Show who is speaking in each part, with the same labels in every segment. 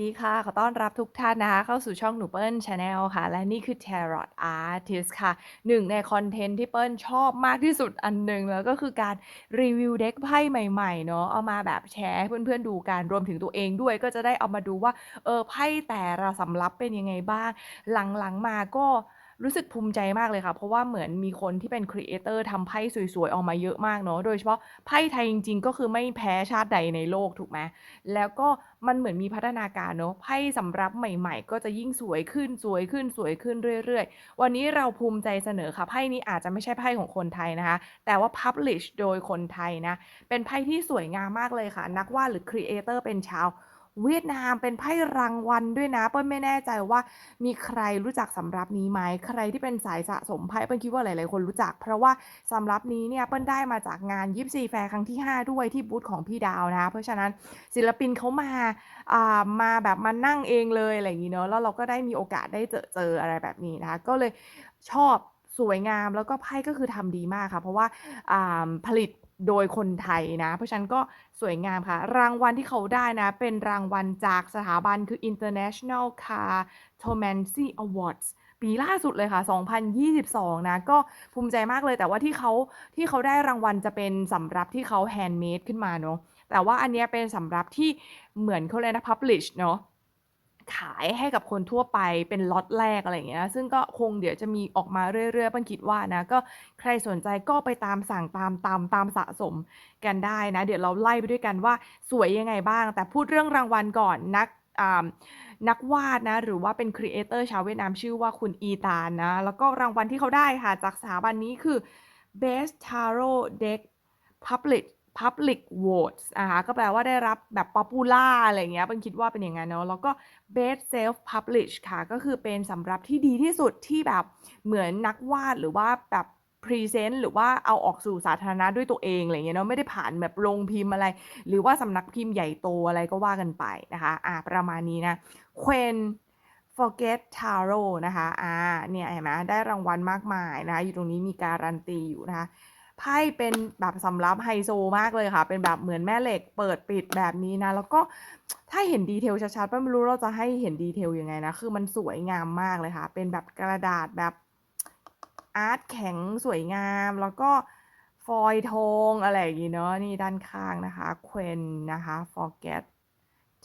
Speaker 1: ดีค่ะ ขอต้อนรับทุกท่านนะคะ เข้าสู่ช่องหนูเปิ้ลชาแนลค่ะ และนี่คือ Tarot Artist ค่ะ หนึ่งในคอนเทนต์ที่เปิ้ลชอบมากที่สุดอันหนึ่งแล้วก็คือการรีวิวเด็กไพ่ใหม่ๆ เนาะเอามาแบบแชร์ให้เพื่อนๆดูการรวมถึงตัวเองด้วย ก็จะได้เอามาดูว่า เออไพ่แต่ละสำรับเป็นยังไงบ้าง หลังๆมาก็ รู้สึกภูมิใจมากเลยค่ะ เพราะว่าเหมือนมีคนที่เป็นครีเอเตอร์ทำไพ่สวยๆ ออกมาเยอะมากเนาะ โดยเฉพาะไพ่ไทยจริงๆ ก็คือไม่แพ้ชาติใดในโลกถูกไหมแล้วก็มันเหมือนมีพัฒนาการเนาะ ไพ่สำรับใหม่ๆ ก็จะยิ่งสวยขึ้นสวยขึ้นสวยขึ้นเรื่อยๆ วันนี้เราภูมิใจเสนอค่ะ ไพ่นี้อาจจะไม่ใช่ไพ่ของคนไทยนะคะ แต่ว่า publish โดยคนไทยนะ เป็นไพ่ที่สวยงามมากเลยค่ะ นักวาดหรือครีเอเตอร์เป็นชาว เวียดนามเป็นไพ่รางวัลด้วยนะเปิ้ลไม่แน่ใจว่ามีใครรู้จักสำรับนี้ไหมใครที่เป็นสายสะสมไพ่เปิ้ลคิดว่าหลาย ๆ คนรู้จัก เพราะว่าสำรับนี้เนี่ยเปิ้ลได้มาจากงานยิปซีแฟร์ครั้งที่ 5 ด้วยที่บูธของพี่ดาวนะคะเพราะฉะนั้นศิลปินเขามาอ่ามาแบบมานั่งเองเลยอะไรอย่างนี้เนาะแล้วเราก็ได้มีโอกาสได้เจอเจออะไรแบบนี้นะคะก็เลยชอบ สวยงามแล้วก็ไพ่ก็คือทำดีมากค่ะ เพราะว่าผลิตโดยคนไทยนะ เพราะฉะนั้นก็สวยงามค่ะ รางวัลที่เขาได้นะ เป็นรางวัลจากสถาบันคือ International Cartomancy Awards ปีล่าสุดเลยค่ะ 2022 นะ ก็ภูมิใจมากเลย แต่ว่าที่เขาที่เขาได้รางวัลจะเป็นสำรับที่เขาแฮนด์เมดขึ้นมาเนาะ แต่ว่าอันนี้เป็นสำรับที่เหมือนเขาเลยนะ publish เนาะ ขายให้กับคนทั่วไปเป็นล็อตแรกอะไรอย่างเงี้ย ซึ่งก็คงเดี๋ยวจะมีออกมาเรื่อยๆเปิ้ลคิดว่านะ ก็ใครสนใจก็ไปตามสั่งตามตามตามสะสมกันได้นะ เดี๋ยวเราไล่ไปด้วยกันว่าสวยยังไงบ้าง แต่พูดเรื่องรางวัลก่อนนักนักวาดนะ หรือว่าเป็นครีเอเตอร์ชาวเวียดนามชื่อว่าคุณอีตานนะ แล้วก็รางวัลที่เขาได้ค่ะ จากสถาบันนี้คือ Best Tarot Deck Public Public Votes นะคะก็แปลว่าได้รับแบบ Popular อะไรเงี้ยเป็นคิดว่าเป็นอย่างนั้นเนาะแล้วก็ Best Self Publish ค่ะ ก็คือเป็นสำรับที่ดีที่สุดที่แบบเหมือนนักวาดหรือว่าแบบพรีเซนต์หรือว่าเอาออกสู่สาธารณะด้วยตัวเองอะไรเงี้ยเนาะไม่ได้ผ่านแบบลงพิมพ์อะไร หรือว่าสำนักพิมพ์ใหญ่โตอะไรก็ว่ากันไปนะคะอ่าประมาณนี้นะ Queen Forget Taro นะคะอ่าเนี่ยเห็นไหมได้รางวัลมากมายนะคะอยู่ตรงนี้มีการันตีอยู่นะคะ ไพ่เป็นแบบสำรับไฮโซมากเลยค่ะ เป็นแบบเหมือนแม่เหล็กเปิดปิดแบบนี้นะ แล้วก็ถ้าเห็นดีเทลชัดๆไม่รู้เราจะให้เห็นดีเทลยังไงนะ คือมันสวยงามมากเลยค่ะ เป็นแบบกระดาษแบบอาร์ตแข็งสวยงาม แล้วก็ฟอยล์ทองอะไรอย่างงี้เนาะ นี่ด้านข้างนะคะ เควนนะคะ forget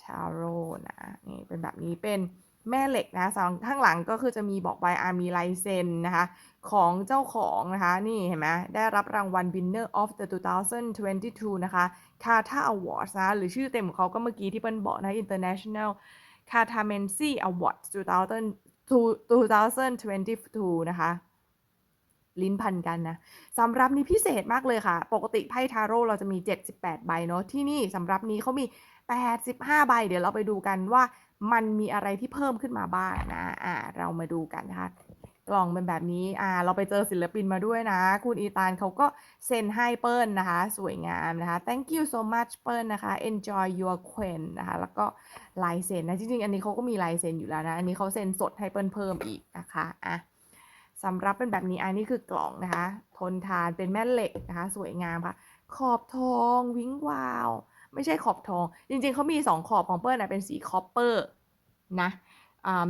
Speaker 1: tarot นะ นี่เป็นแบบนี้เป็น แม่เหล็กนะสองข้างหลังก็คือจะมีบอกไว้อามีลายเซ็นนะคะของเจ้าของนะคะ นี่เห็นไหมได้รับรางวัล Winner of the 2022 นะคะ Kata Awards นะหรือชื่อเต็มของเขาก็เมื่อกี้ที่เปิ้ลบอกนะ International Cartamency Awards 2022 นะคะลิ้นพันกันนะสำหรับนี้พิเศษมากเลยค่ะ ปกติไพ่ทาโร่เราจะมี 78 ใบเนาะที่นี่สำหรับนี้เขามี 85 ใบ เดี๋ยวเราไปดูกันว่า มันมีอะไรที่เพิ่มขึ้นมาบ้างนะ อ่า เรามาดูกันนะคะ กล่องเป็นแบบนี้ อ่า เราไปเจอศิลปินมาด้วยนะ คุณอีตานเขาก็เซ็นให้เปิ้ลนะคะ สวยงามนะคะ thank you so much เปิ้ลนะคะ enjoy your queen นะคะ แล้วก็ลายเซ็นนะ จริงๆ อันนี้เขาก็มีลายเซ็นอยู่แล้วนะ อันนี้เขาเซ็นสดให้เปิ้ลเพิ่มอีกนะคะ อะสำหรับเป็นแบบนี้ อันนี้คือกล่องนะคะ ทนทานเป็นแม่เหล็กนะคะ สวยงามค่ะ ขอบทองวิ้งวาว ไม่ใช่ขอบทอง จริงๆเขามี 2 ขอบของเปิ้ลนะเป็นสีคอปเปอร์นะ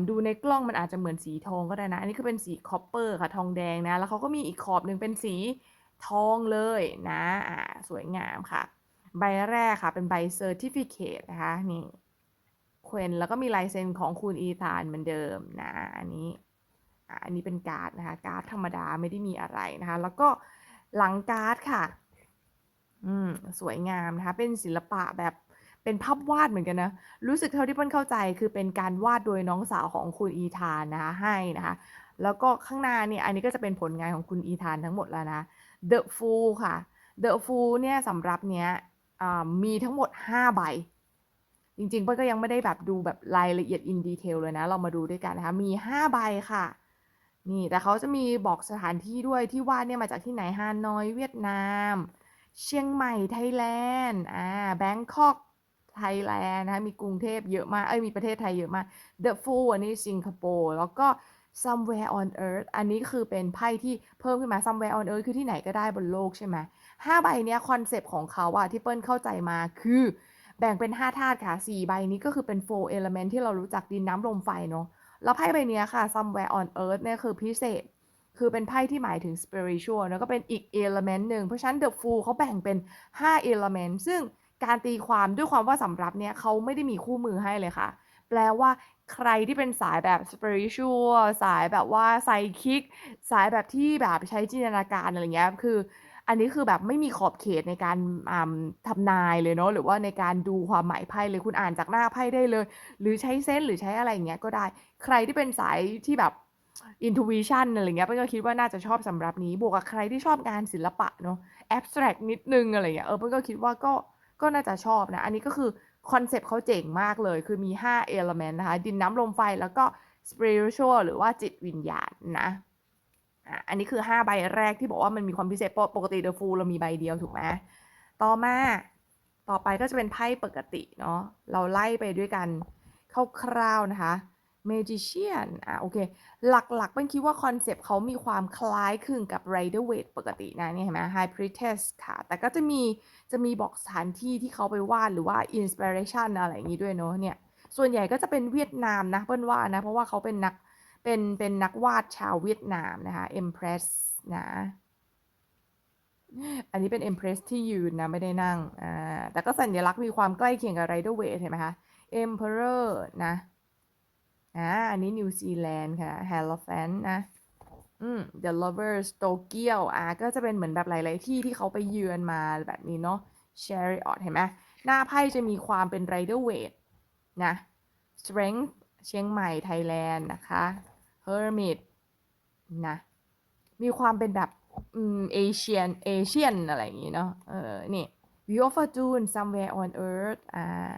Speaker 1: ดูในกล้องมันอาจจะเหมือนสีทองก็ได้นะ อันนี้คือเป็นสีคอปเปอร์ค่ะทองแดงนะ แล้วเขาก็มีอีกขอบหนึ่งเป็นสีทองเลยนะอ่าสวยงามค่ะ ใบแรกค่ะเป็นใบเซอร์ติฟิเคตนะคะนี่เควนแล้วก็มีลายเซ็นของคุณอีธานเหมือนเดิมนะอันนี้อันนี้เป็นการ์ดนะคะการ์ดธรรมดาไม่ได้มีอะไรนะคะ แล้วก็หลังการ์ดค่ะ สวยงามนะคะ เป็นศิลปะแบบเป็นภาพวาดเหมือนกันนะ รู้สึกเท่าที่เปิ้ลเข้าใจคือเป็นการวาดโดยน้องสาวของคุณอีธานนะคะให้นะคะ แล้วก็ข้างหน้าเนี่ยอันนี้ก็จะเป็นผลงานของคุณอีธานทั้งหมดแล้วนะ The Fool ค่ะ The Fool เนี่ยสำหรับเนี้ยมีทั้งหมด 5 ใบ จริงๆเปิ้ลก็ยังไม่ได้แบบดูแบบรายละเอียดอินดีเทลเลยนะ เรามาดูด้วยกันนะคะ มี 5 ใบค่ะนี่แต่เขาจะมีบอกสถานที่ด้วยที่วาดเนี่ยมาจากที่ไหนฮานอยเวียดนาม เชียงใหม่ไทยแลนด์อ่าแบงคอกไทยแลนด์นะคะมีกรุงเทพเยอะมากเอ้ยมีประเทศไทยเยอะมาก The Fool อันนี้สิงคโปร์แล้วก็ Somewhere on Earth อันนี้คือเป็นไพ่ที่เพิ่มขึ้นมา Somewhere on Earth คือที่ไหนก็ได้บนโลกใช่ไหมห้าใบเนี้ยคอนเซปต์ของเขาอะที่เปิ้ลเข้าใจมาคือแบ่งเป็น 5 ธาตุค่ะ 4 ใบนี้ก็คือเป็น four element ที่เรารู้จักดินน้ำลมไฟเนาะแล้วไพ่ใบเนี้ยค่ะ somewhere on earth เนี่ยคือพิเศษ คือเป็นไพ่ที่หมายถึง spiritual แล้วก็เป็นอีก element หนึ่ง เพราะฉะนั้น the fool เขาแบ่งเป็น 5 element ซึ่งการตีความด้วยความว่าสำรับเนี่ยเขาไม่ได้มีคู่มือให้เลยค่ะ แปลว่าใครที่เป็นสายแบบ spiritual สายแบบว่า psychic สายแบบที่แบบใช้จินตนาการอะไรเงี้ย คือ อันนี้คือแบบไม่มีขอบเขตในการอ่าทำนายเลยเนาะ หรือว่าในการดูความหมายไพ่เลย คุณอ่านจากหน้าไพ่ได้เลย หรือใช้เซนส์หรือใช้อะไรอย่างเงี้ยก็ได้ ใครที่เป็นสายที่แบบ intuition อะไรเงี้ยเปิ้ลก็คิดว่าน่าจะชอบสำหรับนี้ บวกกับใครที่ชอบงานศิลปะเนาะ abstract นิดนึงอะไรเงี้ยเออเปิ้ลก็คิดว่าก็ก็น่าจะชอบนะ อันนี้ก็คือคอนเซปต์เขาเจ๋งมากเลย คือมี 5 element นะคะ ดินน้ำลมไฟแล้วก็ spiritual หรือว่าจิตวิญญาณนะอะอันนี้คือ 5 ใบแรกที่บอกว่ามันมีความพิเศษปกติ The Fool เรามีใบเดียวถูกไหมต่อมาต่อไปก็จะเป็นไพ่ปกติเนาะเราไล่ไปด้วยกันคร่าวๆนะคะ Magician อะโอเค หลักๆเปิ้ลคิดว่าคอนเซปต์เขามีความคล้ายคลึงกับ Rider Waite ปกตินะนี่เห็นไหม High Priestess ค่ะ แต่ก็จะมีจะมีบอกสถานที่ที่เขาไปวาดหรือว่า inspiration อะไรอย่างงี้ด้วยเนาะเนี่ย ส่วนใหญ่ก็จะเป็นเวียดนามนะเปิ้ลว่านะ เพราะว่าเขาเป็นนักเป็นเป็นนักวาดชาวเวียดนามนะคะ Empress นะอันนี้เป็น Empress ที่ยืนนะ ไม่ได้นั่ง อ่า แต่ก็สัญลักษณ์มีความใกล้เคียงกับ Rider Waite เห็นไหมคะ Emperor นะ อ่าอันนี้นิวซีแลนด์ค่ะ Hierophant นะอืม The Lovers โตเกียวอ่าก็จะเป็นเหมือนแบบหลาย ๆ ที่ที่เขาไปเยือนมาแบบนี้เนาะ Chariot เห็นไหมหน้าไพ่จะมีความเป็น Rider w a i t นะ Strength เชียงใหม่ไทยแลนด์นะคะ Hermit นะ มีความเป็นแบบอืมเอเชียนเอเชียนอะไรอย่างงี้เนาะเออนี่ View of Fortune somewhere on earth อ่า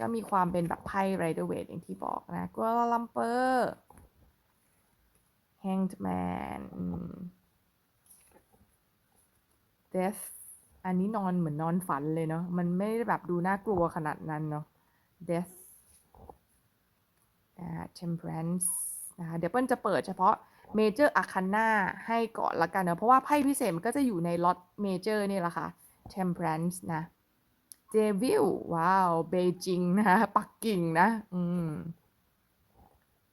Speaker 1: ก็มีความเป็นแบบไพ่ Rider Waite อย่างที่บอกนะกัวลาลัมเปอร์ Hanged Man อืม Death อันนี้นอนเหมือนนอนฝันเลยเนาะมันไม่ได้แบบดูน่ากลัวขนาดนั้นเนาะ Death อ่า Temperance นะคะเดี๋ยวเปิ้ลจะเปิดเฉพาะ Major Arcana ให้ก่อนละกันเนาะเพราะว่าไพ่พิเศษมันก็จะอยู่ในล็อต Major นี่แหละค่ะ Temperance นะ Devil ว้าวเบจิงนะปักกิ่งนะ อืม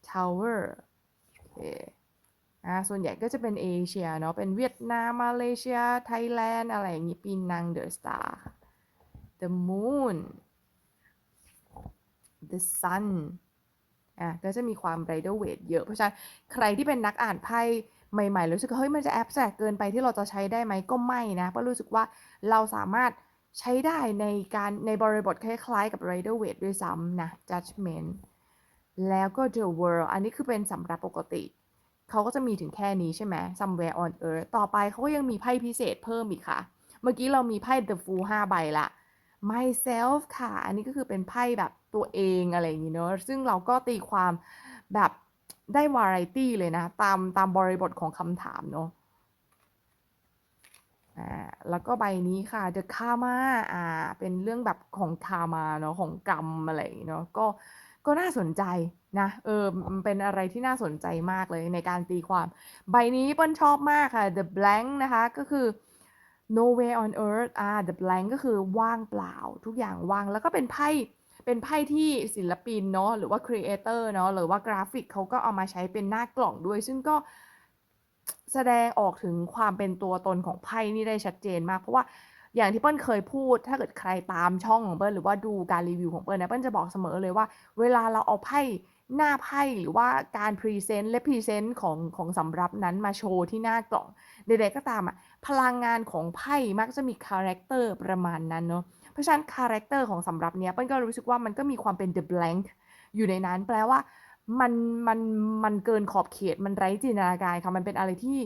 Speaker 1: Tower โอเคอ่าส่วนใหญ่ก็จะเป็นเอเชียเนาะเป็นเวียดนาม มาเลเซีย ไทยแลนด์ อะไรอย่างงี้ปีนัง The Star The Moon The Sun อะก็จะมีความ Rider Waite เยอะ เพราะฉะนั้นใครที่เป็นนักอ่านไพ่ใหม่ๆ รู้สึกว่าเฮ้ยมันจะแอบแสกเกินไปที่เราจะใช้ได้ไหมก็ไม่นะ เพราะรู้สึกว่าเราสามารถ ใช้ได้ในการในบริบทคล้ายๆกับ Rider Waite ด้วยซ้ำนะ Judgment แล้วก็ The World อันนี้คือเป็นสำหรับปกติ เขาก็จะมีถึงแค่นี้ใช่ไหม Somewhere on Earth ต่อไปเขาก็ยังมีไพ่พิเศษเพิ่มอีกค่ะ เมื่อกี้เรามีไพ่ The Fool 5 ใบละ Myself ค่ะ อันนี้ก็คือเป็นไพ่แบบตัวเองอะไรอย่างงี้เนาะซึ่งเราก็ตีความแบบได้ variety เลยนะ ตามตามบริบทของคำถามเนาะ อ่าแล้วก็ใบนี้ค่ะ The Karma อ่า เป็นเรื่องแบบของ Karma เนาะของกรรมอะไรเนาะก็ก็น่าสนใจนะเออมันเป็นอะไรที่น่าสนใจมากเลยในการตีความ ใบนี้เปิ้ลชอบมากค่ะ The Blank นะคะก็คือ Nowhere on Earth อ่า The Blank ก็คือว่างเปล่า ทุกอย่างว่าง แล้วก็เป็นไพ่ เป็นไพ่ที่ศิลปินเนาะ หรือว่า Creator เนาะ หรือว่ากราฟิกเขาก็เอามาใช้เป็นหน้ากล่องด้วย ซึ่งก็ แสดงออกถึงความเป็นตัวตนของไพ่นี่ได้ชัดเจนมาก เพราะว่าอย่างที่เปิ้ลเคยพูด ถ้าเกิดใครตามช่องของเปิ้ลหรือว่าดูการรีวิวของเปิ้ลนะเปิ้ลจะบอกเสมอเลยว่า เวลาเราเอาไพ่หน้าไพ่หรือว่าการพรีเซนต์ represent ของของสำรับนั้นมาโชว์ที่หน้ากล่องใดๆก็ตามอะพลังงานของไพ่มักจะมีคาแรกเตอร์ประมาณนั้นเนาะเพราะฉะนั้นคาแรกเตอร์ของสำรับเนี้ยเปิ้ลก็รู้สึกว่ามันก็มีความเป็น The Blank อยู่ในนั้นแปลว่า มันมันมันเกินขอบเขตมันไร้จินตนาการค่ะมันเป็นอะไรที่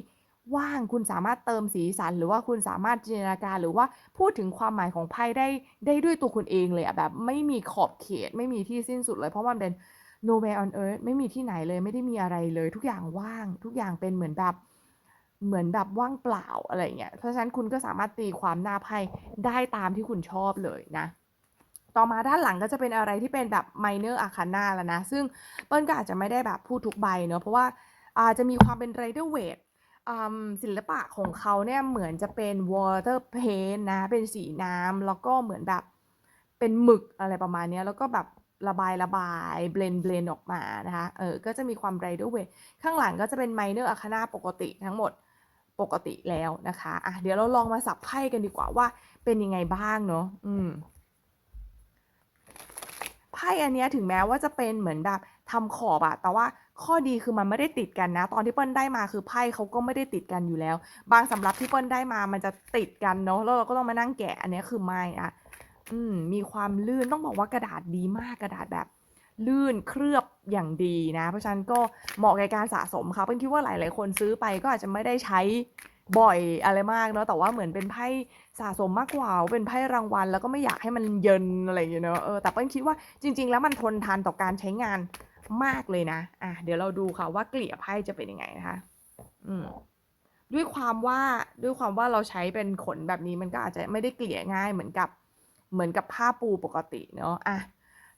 Speaker 1: ว่างคุณสามารถเติมสีสัน หรือว่าคุณสามารถจินตนาการ หรือว่าพูดถึงความหมายของไพ่ได้ได้ด้วยตัวคุณเองเลยอะแบบไม่มีขอบเขตไม่มีที่สิ้นสุดเลย เพราะมันเป็น Nowhere on Earth ไม่มีที่ไหนเลยไม่ได้มีอะไรเลย ทุกอย่างว่าง ทุกอย่างเป็นเหมือนแบบเหมือนแบบว่างเปล่าอะไรเงี้ยเพราะฉะนั้นคุณก็สามารถตีความหน้าไพ่ได้ตามที่คุณชอบเลยนะ ต่อมาด้านหลังก็จะเป็นอะไรที่เป็นแบบ Minor Arcana แล้วนะ ซึ่งเปิ้ลก็อาจจะไม่ได้แบบพูดทุกใบเนาะเพราะว่าอาจะมีความเป็น Rider Waite อ่าศิลปะของเขาเนี่ยเหมือนจะเป็น Water Paint นะ เป็นสีน้ำแล้วก็เหมือนแบบเป็นหมึกอะไรประมาณนี้แล้วก็แบบระบายระบายเบลนเบลนออกมานะคะเออก็จะมีความ Rider Waite ข้างหลังก็จะเป็น Minor Arcana ปกติทั้งหมดปกติแล้วนะคะอะเดี๋ยวเราลองมาสับไพ่กันดีกว่าว่าเป็นยังไงบ้างเนาะอืม พ่อันเนี้ยถึงแม้ว่าจะเป็นเหมือนแบบทำขอบอะแต่ว่าข้อดีคือมันไม่ได้ติดกันนะ ตอนที่เปิ้ลได้มาคือไพ่เขาก็ไม่ได้ติดกันอยู่แล้ว บางสำรับที่เปิ้ลได้มามันจะติดกันเนาะแล้วเราก็ต้องมานั่งแกะอันนี้คือไม่อะอืมมีความลื่นต้องบอกว่ากระดาษดีมากกระดาษแบบลื่นเคลือบอย่างดีนะ เพราะฉะนั้นก็เหมาะแก่การสะสมค่ะเปิ้ลคิดว่าหลาย ๆ คนซื้อไปก็อาจจะไม่ได้ใช้ บ่อยอะไรมากเนาะแต่ว่าเหมือนเป็นไพ่สะสมมากกว่าเป็นไพ่รางวัล แล้วก็ไม่อยากให้มันเยินอะไรอย่างเงี้ยเนาะเออแต่เปิ้ลคิดว่าจริง ๆ แล้วมันทนทานต่อการใช้งานมากเลยนะอะเดี๋ยวเราดูค่ะว่าเกลี่ยไพ่จะเป็นยังไงนะคะอืมด้วยความว่าด้วยความว่าเราใช้เป็นขนแบบนี้มันก็อาจจะไม่ได้เกลี่ยง่ายเหมือนกับเหมือนกับผ้าปูปกติเนาะอะ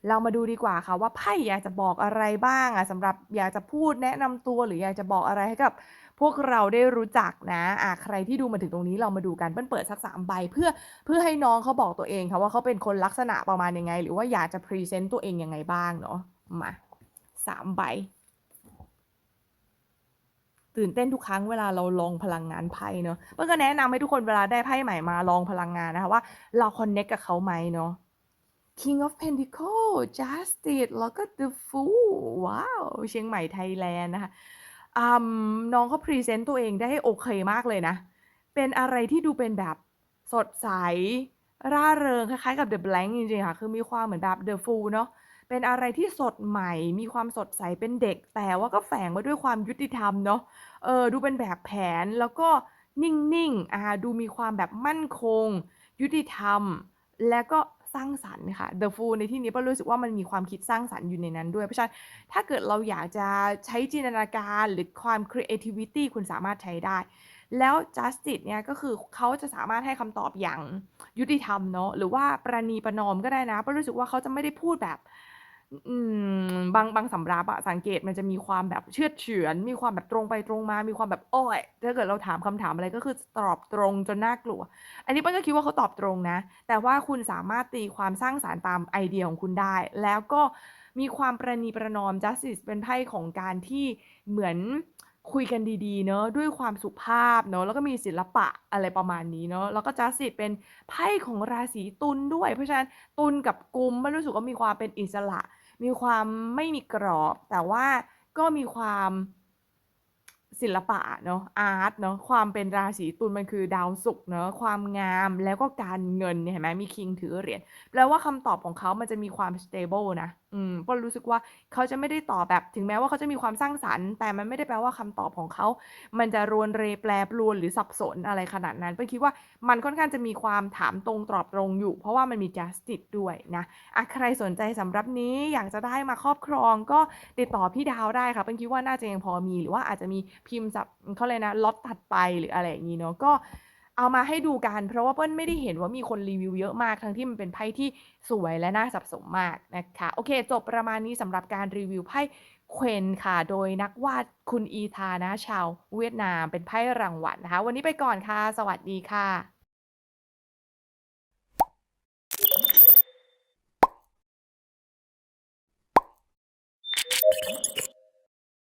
Speaker 1: เรามาดูดีกว่าค่ะว่าไพ่อยากจะบอกอะไรบ้างอะสำหรับอยากจะพูดแนะนำตัวหรืออยากจะบอกอะไรให้กับ พวกเราได้รู้จักนะอะใครที่ดูมาถึงตรงนี้เรามาดูกันเปิ้ลเปิดสัก3ใบเพื่อเพื่อให้น้องเขาบอกตัวเองค่ะว่าเขาเป็นคนลักษณะประมาณยังไง หรือว่าอยากจะพรีเซนต์ตัวเองยังไงบ้างเนาะมา3ใบตื่นเต้นทุกครั้งเวลาเราลองพลังงานไพ่เนาะเปิ้ลก็แนะนำให้ทุกคนเวลาได้ไพ่ใหม่มาลองพลังงานนะคะว่าเราคอนเน็กกับเขาไหมเนาะ King of Pentacles Justice แล้วก็ The Fool ว้าว เชียงใหม่ไทยแลนด์นะคะ อืม น้องเขาพรีเซนต์ตัวเองได้โอเคมากเลยนะ เป็นอะไรที่ดูเป็นแบบสดใส ร่าเริง คล้ายๆ กับ The Blank จริง ๆ ค่ะ คือมีความเหมือนแบบ The Fool เนาะ เป็นอะไรที่สดใหม่ มีความสดใส เป็นเด็ก แต่ว่าก็แฝงมาด้วยความยุติธรรมเนาะ เออ ดูเป็นแบบแผน แล้วก็นิ่ง ๆ อ่า ดูมีความแบบมั่นคง ยุติธรรม และก็ สร้างสรรค์ค่ะ The Fool ในที่นี้ป้ารู้สึกว่ามันมีความคิดสร้างสรรค์อยู่ในนั้นด้วย เพราะฉะนั้นถ้าเกิดเราอยากจะใช้จินตนาการหรือความ creativity คุณสามารถใช้ได้ แล้ว Justice เนี่ยก็คือเขาจะสามารถให้คำตอบอย่างยุติธรรมเนาะหรือว่าประนีประนอมก็ได้นะป้ารู้สึกว่าเขาจะไม่ได้พูดแบบ อืม บาง บางสำรับอะ สังเกตมันจะมีความแบบเฉือดเฉือน มีความแบบตรงไปตรงมา มีความแบบ โอ๊ยถ้าเกิดเราถามคำถามอะไร ก็คือตอบตรงจนน่ากลัว อันนี้เปิ้ลก็คิดว่าเขาตอบตรงนะ แต่ว่าคุณสามารถตีความสร้างสรรค์ตามไอเดียของคุณได้ แล้วก็มีความประนีประนอม Justice เป็นไพ่ของการที่เหมือนคุยกันดีๆ เนาะด้วยความสุภาพเนาะแล้วก็มีศิลปะอะไรประมาณนี้เนาะแล้วก็ Justice เป็นไพ่ของราศีตุลด้วย เพราะฉะนั้นตุลกับกุมเปิ้ลรู้สึกว่ามีความเป็นอิสระ มีความไม่มีกรอบ แต่ว่าก็มีความศิลปะเนาะอาร์ตเนาะความเป็นราศีตุลมันคือดาวศุกร์เนาะความงามแล้วก็การเงินเนี่ยเห็นไหมมีคิงถือเหรียญแปลว่าคำตอบของเขามันจะมีความสเตเบิลนะ อืมปิ้ลรู้สึกว่าเขาจะไม่ได้ตอบแบบถึงแม้ว่าเขาจะมีความสร้างสรรค์ แต่มันไม่ได้แปลว่าคำตอบของเขา มันจะรวนเรแปรปรวนหรือสับสนอะไรขนาดนั้นปิ้ลคิดว่ามันค่อนข้างจะมีความถามตรงตอบตรงอยู่ เพราะว่ามันมี Justice ด้วยนะอะใครสนใจสำรับนี้อยากจะได้มาครอบครองก็ติดต่อพี่ดาวได้ค่ะเปิ้ลคิดว่าน่าจะยังพอมีหรือว่าอาจจะมีพิมพ์สับเขาเรียนะล็อตถัดไปหรืออะไรอย่างงี้เนาะก็ เอามาให้ดูกัน เพราะว่าเปิ้ลไม่ได้เห็นว่ามีคนรีวิวเยอะมากทั้งที่มันเป็นไพ่ที่สวยและน่าสะสมมากนะคะโอเค จบประมาณนี้สำหรับการรีวิวไพ่เควนค่ะ โดยนักวาดคุณอีธานะชาวเวียดนามเป็นไพ่รางวัลนะคะ วันนี้ไปก่อนค่ะ สวัสดีค่ะ